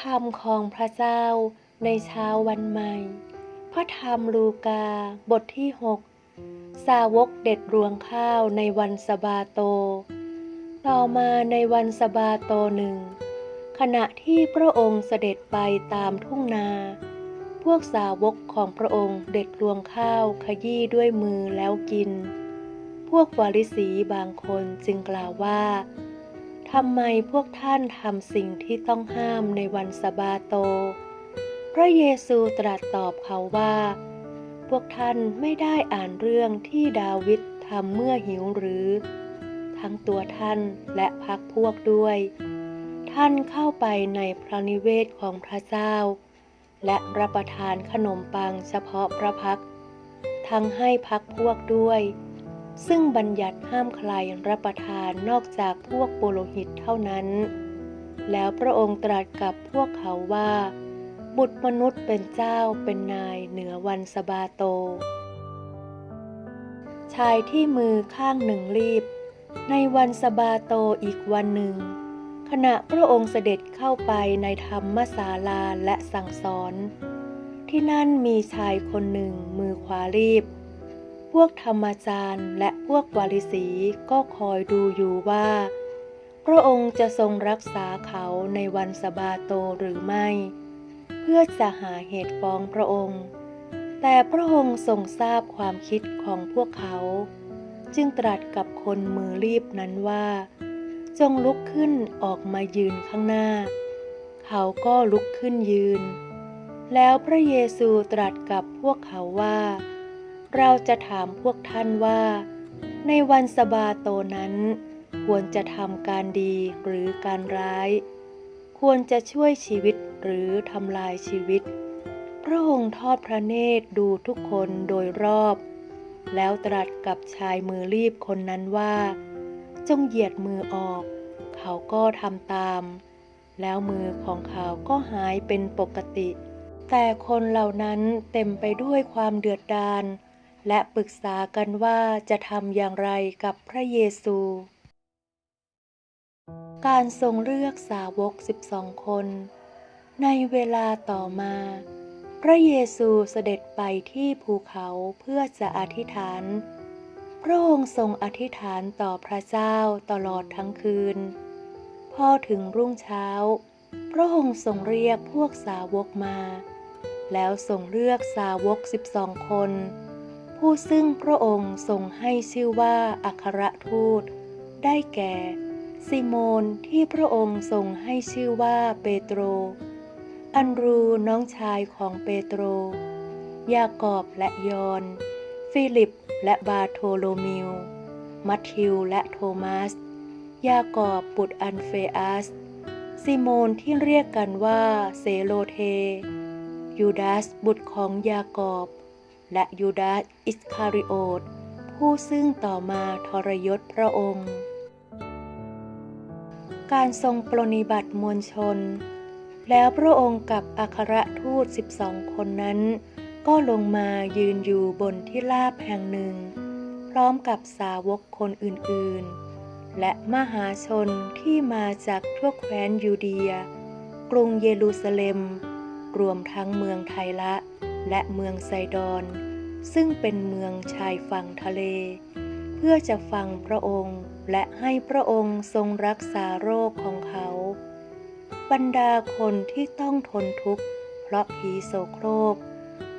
คำของพระเจ้าในเช้าวันใหม่ พระธรรมลูกาบทที่ 6 สาวกเด็ดรวงข้าวในวันสบาโต ต่อมาในวันสบาโตหนึ่ง ขณะที่พระองค์เสด็จไปตามทุ่งนา พวกสาวกของพระองค์เด็ดรวงข้าวขยี้ด้วยมือแล้วกิน พวกวาริสีบางคนจึงกล่าวว่า ทำไมพวกท่านทำสิ่งที่ต้องห้ามในวันสะบาโต พระเยซูตรัสตอบเขาว่า พวกท่านไม่ได้อ่านเรื่องที่ดาวิดทำเมื่อหิวหรือ ทั้งตัวท่านและพักพวกด้วย ท่านเข้าไปในพระนิเวศของพระเจ้า และรับประทานขนมปังเฉพาะพระพัก ทั้งให้พักพวกด้วย ซึ่งบัญญัติห้ามใครรับประทานนอกจากพวกปุโรหิตเท่านั้น แล้วพระองค์ตรัสกับพวกเขาว่า บุตรมนุษย์เป็นเจ้าเป็นนายเหนือวันสบาโต ชายที่มือข้างหนึ่งรีบ ในวันสบาโตอีกวันหนึ่ง ขณะพระองค์เสด็จเข้าไปในธรรมศาลาและสั่งสอน ที่นั่นมีชายคนหนึ่งมือขวารีบ พวกธรรมจารย์และพวกวาริสีก็คอยดูอยู่ว่า พระองค์จะทรงรักษาเขาในวันสะบาโตหรือไม่ เพื่อจะหาเหตุฟ้องพระองค์ แต่พระองค์ทรงทราบความคิดของพวกเขา จึงตรัสกับคนมือรีบนั้นว่า จงลุกขึ้นออกมายืนข้างหน้า เขาก็ลุกขึ้นยืน แล้วพระเยซูตรัสกับพวกเขาว่า เราจะถามพวกท่านว่า ในวันสบาโตนั้น ควรจะทำการดีหรือการร้าย ควรจะช่วยชีวิตหรือทำลายชีวิต พระองค์ทอดพระเนตรดูทุกคนโดยรอบ แล้วตรัสกับชายมือรีบคนนั้นว่า จงเหยียดมือออก เขาก็ทำตาม แล้วมือของเขาก็หายเป็นปกติแต่คนเหล่านั้นเต็มไปด้วยความเดือดดาล และปรึกษากันว่าจะทำอย่างไรกับพระเยซู การทรงเลือกสาวก 12 คน ในเวลาต่อมา พระเยซูเสด็จไปที่ภูเขาเพื่อจะอธิษฐาน พระองค์ทรงอธิษฐานต่อพระเจ้าตลอดทั้งคืน พอถึงรุ่งเช้า พระองค์ทรงเรียกพวกสาวกมา แล้วทรงเลือกสาวก 12 คน ผู้ซึ่งพระองค์ทรงให้ชื่อว่าอัครทูต ได้แก่ ซิโมนที่พระองค์ทรงให้ชื่อว่าเปโตร อันรูน้องชายของเปโตร ยากอบและยอน ฟิลิปและบาโทโลมิว มัทธิวและโทมัส ยากอบบุตรอันเฟอัส ซิโมนที่เรียกกันว่าเซโลเท ยูดาสบุตรของยากอบ และยูดาสอิสคาริโอต ผู้ซึ่งต่อมาทรยศพระองค์ การทรงปรนิบัติมวลชน แล้วพระองค์กับอัครทูต 12 คนนั้น ก็ลงมายืนอยู่บนที่ลาบแห่งหนึ่ง พร้อมกับสาวกคนอื่นๆ และมหาชนที่มาจากทั่วแคว้นยูเดีย กรุงเยรูซาเล็ม รวมทั้งเมืองไทละ และเมืองไซดอน ซึ่งเป็นเมืองชายฝั่งทะเล เพื่อจะฟังพระองค์และให้พระองค์ทรงรักษาโรคของเขา บรรดาคนที่ต้องทนทุกข์เพราะผีโสโครก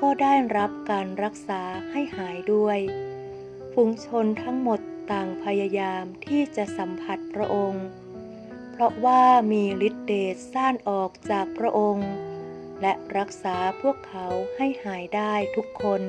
ก็ได้รับการรักษาให้หายด้วย ฝูงชนทั้งหมดต่างพยายามที่จะสัมผัสพระองค์ เพราะว่ามีฤทธิเดชซ่านออกจากพระองค์ และรักษาพวกเขาให้หายได้ทุกคน